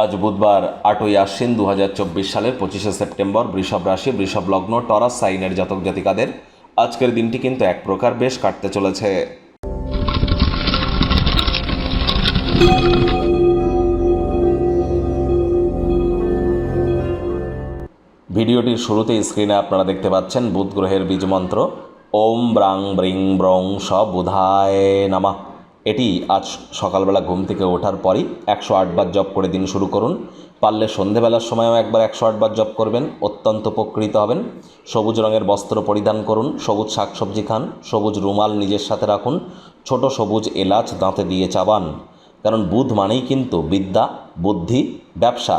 আজ বুধবার আটই আশ্বিন দু হাজার চব্বিশ সালের পঁচিশে সেপ্টেম্বর বৃষভ রাশি, বৃষভ লগ্ন, টরাস, সাইনের জাতক জাতিকাদের আজকের দিনটি কিন্তু এক প্রকার বেশ কাটতে চলেছে। ভিডিওটির শুরুতেই স্ক্রিনে আপনারা দেখতে পাচ্ছেন বুধ গ্রহের বীজ মন্ত্র, ওম ব্রাং ব্রিং ব্রং স বুধায় নামা। এটি আজ সকালবেলা ঘুম থেকে ওঠার পরই একশো আটবার জপ করে দিন শুরু করুন। পারলে সন্ধেবেলার সময়ও একবার একশো আটবার জপ করবেন, অত্যন্ত উপকৃত হবেন। সবুজ রঙের বস্ত্র পরিধান করুন, সবুজ শাকসবজি খান, সবুজ রুমাল নিজের সাথে রাখুন, ছোট সবুজ এলাচ দাঁতে দিয়ে চাবান। কারণ বুধ মানেই কিন্তু বিদ্যা, বুদ্ধি, ব্যবসা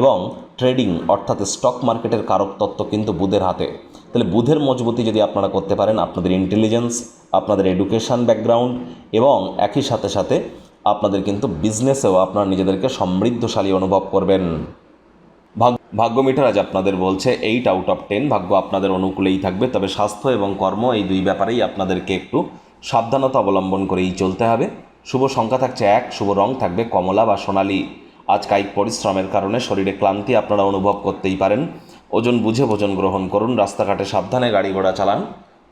এবং ট্রেডিং অর্থাৎ স্টক মার্কেটের কারক তত্ত্ব কিন্তু বুধের হাতে। তাহলে বুধের মজবুতি যদি আপনারা করতে পারেন, আপনাদের ইন্টেলিজেন্স আপনাদের এডুকেশন ব্যাকগ্রাউন্ড এবং একই সাথে সাথে আপনাদের কিন্তু বিজনেসেও আপনারা নিজেদেরকে সমৃদ্ধশালী অনুভব করবেন। ভাগ ভাগ্য মিটার আজ আপনাদের বলছে এইট আউট অফ টেন ভাগ্য আপনাদের অনুকূলেই থাকবে, তবে স্বাস্থ্য এবং কর্ম এই দুই ব্যাপারেই আপনাদেরকে একটু সাবধানতা অবলম্বন করেই চলতে হবে। শুভ সংখ্যা থাকছে এক, শুভ রং থাকবে কমলা বা সোনালি। আজ কায়িক পরিশ্রমের কারণে শরীরে ক্লান্তি আপনারা অনুভব করতেই পারেন। ওজন বুঝে ভোজন গ্রহণ করুন, রাস্তাঘাটে সাবধানে গাড়ি ঘোড়া চালান।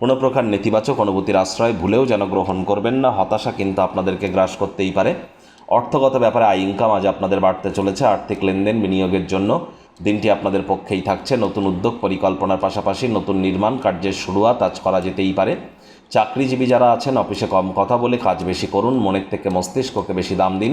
কোনো প্রকার নেতিবাচক অনুভূতির আশ্রয় ভুলেও যেন গ্রহণ করবেন না, হতাশা কিন্তু আপনাদেরকে গ্রাস করতেই পারে। অর্থগত ব্যাপারে আয় ইনকাম আজ আপনাদের বাড়তে চলেছে, আর্থিক লেনদেন বিনিয়োগের জন্য। দিনটি আপনাদের পক্ষেই থাকছে, নতুন উদ্যোগ পরিকল্পনার পাশাপাশি নতুন নির্মাণ কার্যের শুরুয়াত আজ করা যেতেই পারে। চাকরিজীবী যারা আছেন, অফিসে কম কথা বলে কাজ বেশি করুন, মনের থেকে মস্তিষ্ককে বেশি দাম দিন।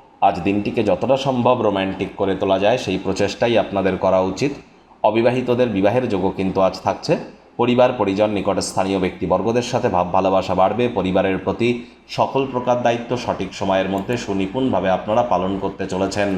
আজ দিনটিকে যতটা সম্ভব রোম্যান্টিক করে তোলা যায়, সেই প্রচেষ্টাই আপনাদের করা উচিত। অবিবাহিতদের বিবাহের যোগও কিন্তু আজ থাকছে। পরিবার, পরিজন, নিকট স্থানীয় ব্যক্তিবর্গদের সাথে ভাব, ভালোবাসা বাড়বে। পরিবারের প্রতি সকল প্রকার দায়িত্ব সঠিক সময়ের মধ্যে সুনিপুণভাবে আপনারা পালন করতে চলেছেন।